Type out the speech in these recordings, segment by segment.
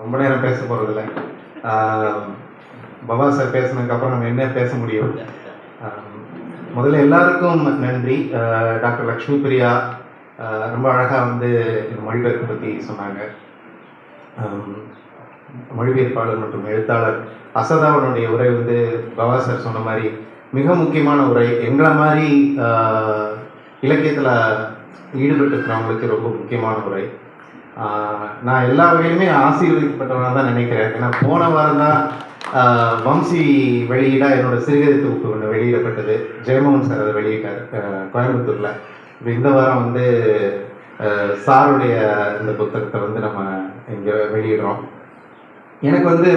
ரொம்ப நேரம் பேச போகிறதில்ல பவா சார் பேசினதுக்கப்புறம் நம்ம என்ன பேச முடியும்? முதல்ல எல்லாருக்கும் நன்றி. டாக்டர் லக்ஷ்மி பிரியா ரொம்ப அழகாக வந்து மொழிபெயர்ப்பு பற்றி சொன்னாங்க. மொழிபெயர்ப்பாளர் மற்றும் எழுத்தாளர் அசதாவனுடைய உரை வந்து பவா சார் சொன்ன மாதிரி மிக முக்கியமான உரை. எங்களை மாதிரி இலக்கியத்தில் ஈடுபட்டு இருக்கிறவங்களுக்கு ரொம்ப முக்கியமான உரை. நான் எல்லா வகையிலுமே ஆசீர்வதிக்கப்பட்டவனாக தான் நினைக்கிறேன். ஏன்னா போன வாரம் தான் வம்சி வெளியீடாக என்னோட சிறுகதை தொகுப்பு ஒன்று வெளியிடப்பட்டது. ஜெயமோகன் சார் அதை வெளியிட்டார் கோயம்புத்தூரில். இப்போ இந்த வாரம் வந்து சாருடைய இந்த புத்தகத்தை வந்து நம்ம இங்கே வெளியிடுறோம். எனக்கு வந்து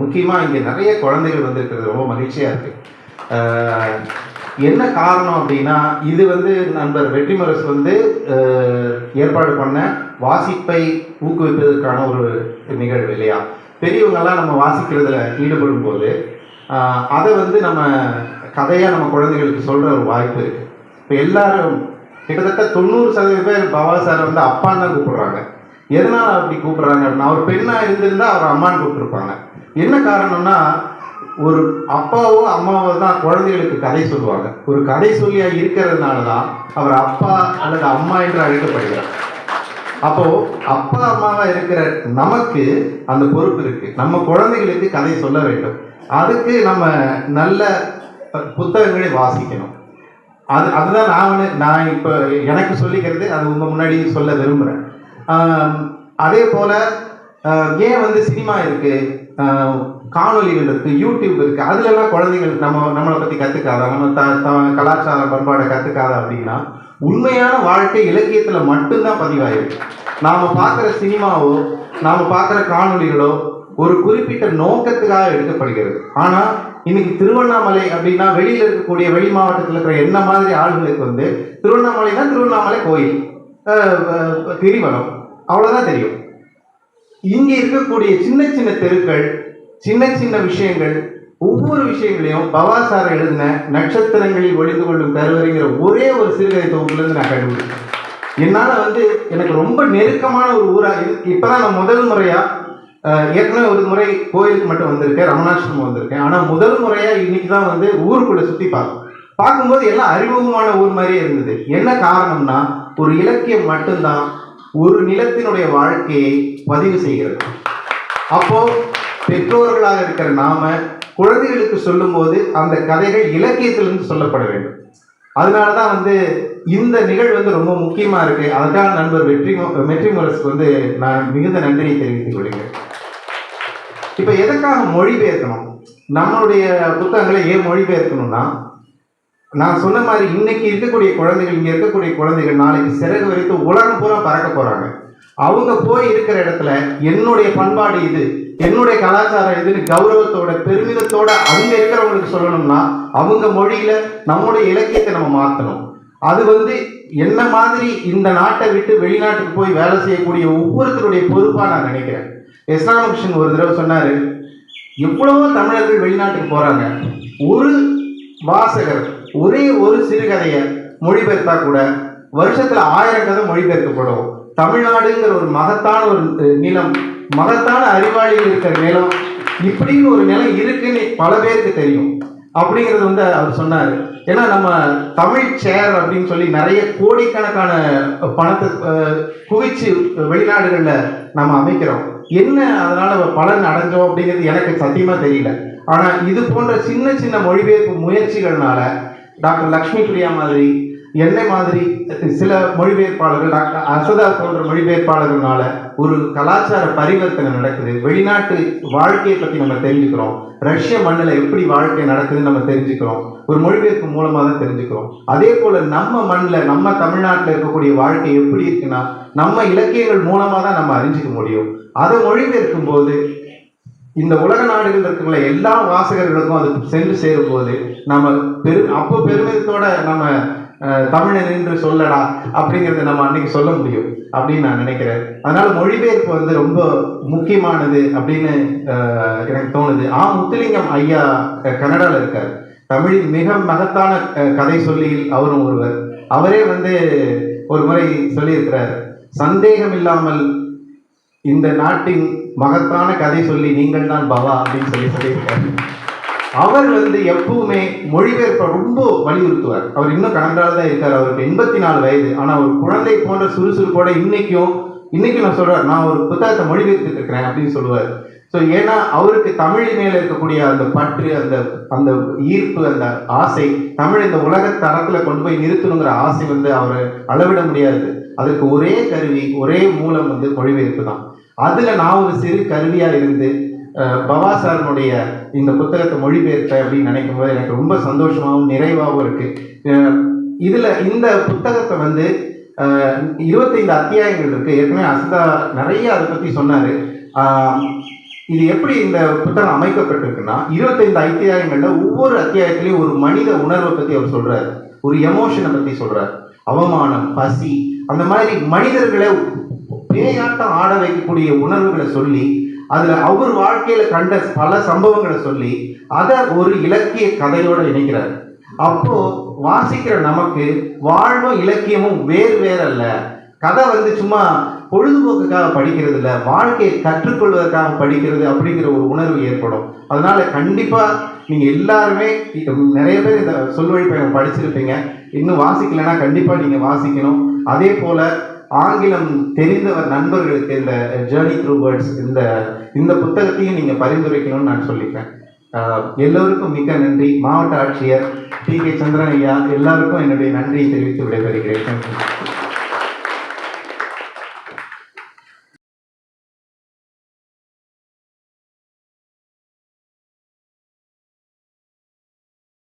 முக்கியமாக இங்கே நிறைய குழந்தைகள் வந்திருக்கிறது ரொம்ப மகிழ்ச்சியாக இருக்குது என்ன காரணம் அப்படின்னா இது வந்து நண்பர் வெற்றிமுரசு வந்து ஏற்பாடு பண்ண வாசிப்பை ஊக்குவிப்பதற்கான ஒரு நிகழ்வு இல்லையா? பெரியவங்கெல்லாம் நம்ம வாசிக்கிறதுல ஈடுபடும் போது அதை வந்து நம்ம கதையாக நம்ம குழந்தைகளுக்கு சொல்கிற ஒரு வாய்ப்பு இருக்குது இப்போ எல்லாரும் கிட்டத்தட்ட தொண்ணூறு சதவீத பேர் பவா சார் வந்து அப்பான்னு தான் கூப்பிடுறாங்க. எதனால் அப்படி கூப்பிட்றாங்க அப்படின்னா அவர் பெண்ணாக இருந்திருந்தால் அவர் அம்மான்னு கூப்பிட்டுருப்பாங்க. என்ன காரணம்னா ஒரு அப்பாவோ அம்மாவோ தான் குழந்தைகளுக்கு கதை சொல்லுவாங்க. ஒரு கதை சொல்லியா இருக்கிறதுனால தான் அவர் அப்பா அல்லது அம்மா என்று அழைக்கப்படுகிறார். அப்போ அப்பா அம்மாவா இருக்கிற நமக்கு அந்த பொறுப்பு இருக்கு. நம்ம குழந்தைகளுக்கு கதை சொல்ல வேண்டும். அதுக்கு நம்ம நல்ல புத்தகங்களை வாசிக்கணும். அது அதுதான் நான் நான் இப்போ எனக்கு சொல்லிக்கிறது அது உங்க முன்னாடி சொல்ல விரும்புகிறேன் அதே போல ஏன் வந்து சினிமா இருக்கு? ஆஹ், காணொளிகள் இருக்கு. யூடியூப் இருக்கு அதுலலாம் குழந்தைகள் நம்ம நம்மளை பத்தி கத்துக்காத? நம்ம த த- கலாச்சார பண்பாடை கத்துக்காத அப்படின்னா உண்மையான வாழ்க்கை இலக்கியத்துல மட்டும்தான் பதிவாயிருக்கு. நாம பார்க்குற சினிமாவோ நாம பார்க்குற காணொளிகளோ ஒரு குறிப்பிட்ட நோக்கத்துக்காக எடுக்கப்படுகிறது. ஆனா இன்னைக்கு திருவண்ணாமலை அப்படின்னா வெளியில இருக்கக்கூடிய வெளி மாவட்டத்தில் இருக்கிற என்ன மாதிரி ஆள்களுக்கு வந்து திருவண்ணாமலை தான் திருவண்ணாமலை கோயில். அஹ், கிரிவலம். அவ்வளவுதான் தெரியும். இங்க இருக்கக்கூடிய சின்ன சின்ன தெருக்கள் சின்ன சின்ன விஷயங்கள் ஒவ்வொரு விஷயங்களையும் பவாசார எழுதின நட்சத்திரங்களில் ஒளிந்து கொள்ளும் கருவறைங்கிற ஒரே ஒரு சிறுகதை தொகுப்புலேருந்து நான் கண்டுபிடிச்சேன். என்னால் வந்து எனக்கு ரொம்ப நெருக்கமான ஒரு ஊராக இது இப்போதான் நான் முதல் முறையாக ஏற்கனவே ஒரு முறை கோயிலுக்கு மட்டும் வந்திருக்கேன் ரமணாசிரமம் வந்திருக்கேன். ஆனால் முதல் முறையாக இன்னைக்கு தான் வந்து ஊருக்குள்ளே சுற்றி பார்க்கும் பார்க்கும்போது எல்லாம் அறிமுகமான ஊர் மாதிரியே இருந்தது. என்ன காரணம்னா ஒரு இலக்கியம் மட்டும்தான் ஒரு நிலத்தினுடைய வாழ்க்கையை பதிவு செய்கிறது. அப்போ பெரியவர்களாக இருக்கிற நாம குழந்தைகளுக்கு சொல்லும்போது அந்த கதைகள் இலக்கியத்திலிருந்து சொல்லப்பட வேண்டும். அதனால தான் வந்து இந்த நிகழ்வு வந்து ரொம்ப முக்கியமா இருக்கு. அதுக்காக நண்பர் வெற்றி வெற்றி முரசுக்கு வந்து நான் மிகுந்த நன்றியை தெரிவித்துக் கொள்கிறேன். இப்போ எதுக்காக மொழிபெயர்க்கணும்? நம்மளுடைய புத்தகங்களை ஏன் மொழிபெயர்க்கணும்னா நான் சொன்ன மாதிரி இன்னைக்கு இருக்கக்கூடிய குழந்தைகள் இங்க இருக்கக்கூடிய குழந்தைகள் நாளைக்கு சிறகு வரைத்து உலகம் பூரா பறக்க போறாங்க. அவங்க போய் இருக்கிற இடத்துல என்னுடைய பண்பாடு இது என்னுடைய கலாச்சாரம் இதுன்னு கௌரவத்தோட பெருமிதத்தோட அங்க இருக்கிறவங்களுக்கு சொல்லணும்னா அவங்க மொழியில நம்முடைய இலக்கியத்தை நம்ம மாத்தணும். அது வந்து என்ன மாதிரி இந்த நாட்டை விட்டு வெளிநாட்டுக்கு போய் வேலை செய்யக்கூடிய ஒவ்வொருத்தருடைய பொறுப்பா நான் நினைக்கிறேன். எஸ் ராமகிருஷ்ணன் ஒரு தடவை சொன்னாரு எவ்வளவோ தமிழர்கள் வெளிநாட்டுக்கு போறாங்க. ஒரு வாசகர் ஒரே ஒரு சிறுகதையை மொழிபெயர்த்தா கூட வருஷத்துல ஆயிரம் கதை மொழிபெயர்க்கப்படும் தமிழ்நாடுங்கிற ஒரு மகத்தான ஒரு நிலம் மகத்தான அறிவாளிகள் இருக்கிற நிலம் இப்படின்னு ஒரு நிலம் இருக்குன்னு பல பேருக்கு தெரியும். அப்படிங்கிறது வந்து அவர் சொன்னார். ஏன்னா நம்ம தமிழ் சேர் அப்படின்னு சொல்லி நிறைய கோடிக்கணக்கான பணத்தை குவிச்சு வெளிநாடுகளில் நம்ம அமைக்கிறோம். என்ன அதனால பலன் அடைஞ்சோம் அப்படிங்கிறது எனக்கு சத்தியமா தெரியல. ஆனா இது போன்ற சின்ன சின்ன மொழிபெயர்ப்பு முயற்சிகள்னால டாக்டர் லக்ஷ்மி பிரியா மாதிரி என்னை மாதிரி சில மொழிபெயர்ப்பாளர்கள் டாக்டர் அசதா போன்ற மொழிபெயர்ப்பாளர்கள்னால ஒரு கலாச்சார பரிவர்த்தனை நடக்குது. வெளிநாட்டு வாழ்க்கையை பற்றி நம்ம தெரிஞ்சுக்கிறோம். ரஷ்ய மண்ணில் எப்படி வாழ்க்கை நடக்குதுன்னு நம்ம தெரிஞ்சுக்கிறோம். ஒரு மொழிபெயர்ப்பு மூலமாக தான் தெரிஞ்சுக்கிறோம். அதே போல் நம்ம மண்ணில் நம்ம தமிழ்நாட்டில் இருக்கக்கூடிய வாழ்க்கை எப்படி இருக்குன்னா நம்ம இலக்கியங்கள் மூலமாக தான் நம்ம அறிஞ்சிக்க முடியும். அதை மொழிபெயர்க்கும் போது இந்த உலக நாடுகள் இருக்கிற எல்லா வாசகர்களுக்கும் அது சென்று சேரும் போது நம்ம பெரு அப்போ பெருமிதத்தோட நம்ம தமிழன் என்று சொல்லடா அப்படிங்கிறத நம்ம அன்னைக்கு சொல்ல முடியும் அப்படின்னு நான் நினைக்கிறேன். அதனால மொழிபெயர்ப்பு வந்து ரொம்ப முக்கியமானது அப்படின்னு எனக்கு தோணுது. ஆ முத்துலிங்கம் ஐயா அஹ், கனடால இருக்கார். தமிழின் மிக மகத்தான கதை சொல்லியில் அவரும் ஒருவர். அவரே வந்து ஒரு முறை சொல்லியிருக்கிறார். சந்தேகம் இல்லாமல் இந்த நாட்டின் மகத்தான கதை சொல்லி நீங்கள் தான் பவா அப்படின்னு சொல்லி சொல்லியிருக்காரு அவர் வந்து எப்பவுமே மொழிபெயர்ப்பை ரொம்ப வலியுறுத்துவார். அவர் இன்னும் கனடால தான் இருக்கார். அவருக்கு எண்பத்தி நாலு வயது. ஆனால் ஒரு குழந்தை போன்ற சுறுசுறுப்போட இன்னைக்கும் இன்னைக்கும் நான் சொல்றேன் நான் ஒரு புத்தகத்தை மொழிபெயர்த்துட்டு இருக்கிறேன் அப்படின்னு சொல்லுவார். ஸோ ஏன்னா அவருக்கு தமிழ் மேல இருக்கக்கூடிய அந்த பற்று அந்த அந்த ஈர்ப்பு அந்த ஆசை தமிழ் இந்த உலக தரத்துல கொண்டு போய் நிறுத்தணுங்கிற ஆசை வந்து அவரை அளவிட முடியாது. அதுக்கு ஒரே கருவி ஒரே மூலம் வந்து மொழிபெயர்ப்பு தான். அதுல நான் ஒரு சிறு கருவியா இருந்து பவா சாருடைய இந்த புத்தகத்தை மொழிபெயர்த்த அப்படின்னு நினைக்கும் போது எனக்கு ரொம்ப சந்தோஷமாகவும் நிறைவாகவும் இருக்குது இதில் இந்த புத்தகத்தை வந்து இருபத்தைந்து அத்தியாயங்கள் இருக்குது ஏற்கனவே அசதா நிறைய அதை பற்றி சொன்னார். இது எப்படி இந்த புத்தகம் அமைக்கப்பட்டிருக்குன்னா இருபத்தைந்து அத்தியாயங்கள்ல ஒவ்வொரு அத்தியாயத்திலையும் ஒரு மனித உணர்வை பத்தி அவர் சொல்றாரு. ஒரு எமோஷனை பத்தி சொல்றாரு. அவமானம் பசி அந்த மாதிரி மனிதர்களை பேயாட்டம் ஆட வைக்கக்கூடிய உணர்வுகளை சொல்லி அதுல அவர் வாழ்க்கையில கண்ட பல சம்பவங்களை சொல்லி அதை ஒரு இலக்கிய கதையோட இணைக்கிறார். அப்போ வாசிக்கிற நமக்கு வாழ்வும் இலக்கியமும் வேறு வேறு அல்ல கதை வந்து சும்மா பொழுதுபோக்குக்காக படிக்கிறது இல்ல வாழ்க்கையை கற்றுக்கொள்வதற்காக படிக்கிறது அப்படிங்கிற ஒரு உணர்வு ஏற்படும். அதனால கண்டிப்பா நீங்க எல்லாருமே நிறைய பேர் இந்த சொல்வழி பயணம் படிச்சிருப்பீங்க. இன்னும் வாசிக்கலைன்னா கண்டிப்பா நீங்க வாசிக்கணும். அதே போல ஆங்கிலம் தெரிந்தவர் நண்பர்களுக்கு இந்த ஜேர்னி த்ரூ வேர்ட்ஸ் இந்த இந்த புத்தகத்தையும் நீங்கள் பரிந்துரைக்கணும்னு நான் சொல்லிப்பேன் எல்லோருக்கும் மிக்க நன்றி. மாவட்ட ஆட்சியர் டி கே சந்திரன் ஐயா எல்லாருக்கும் என்னுடைய நன்றியை தெரிவித்து விடைபெறுகிறேன்.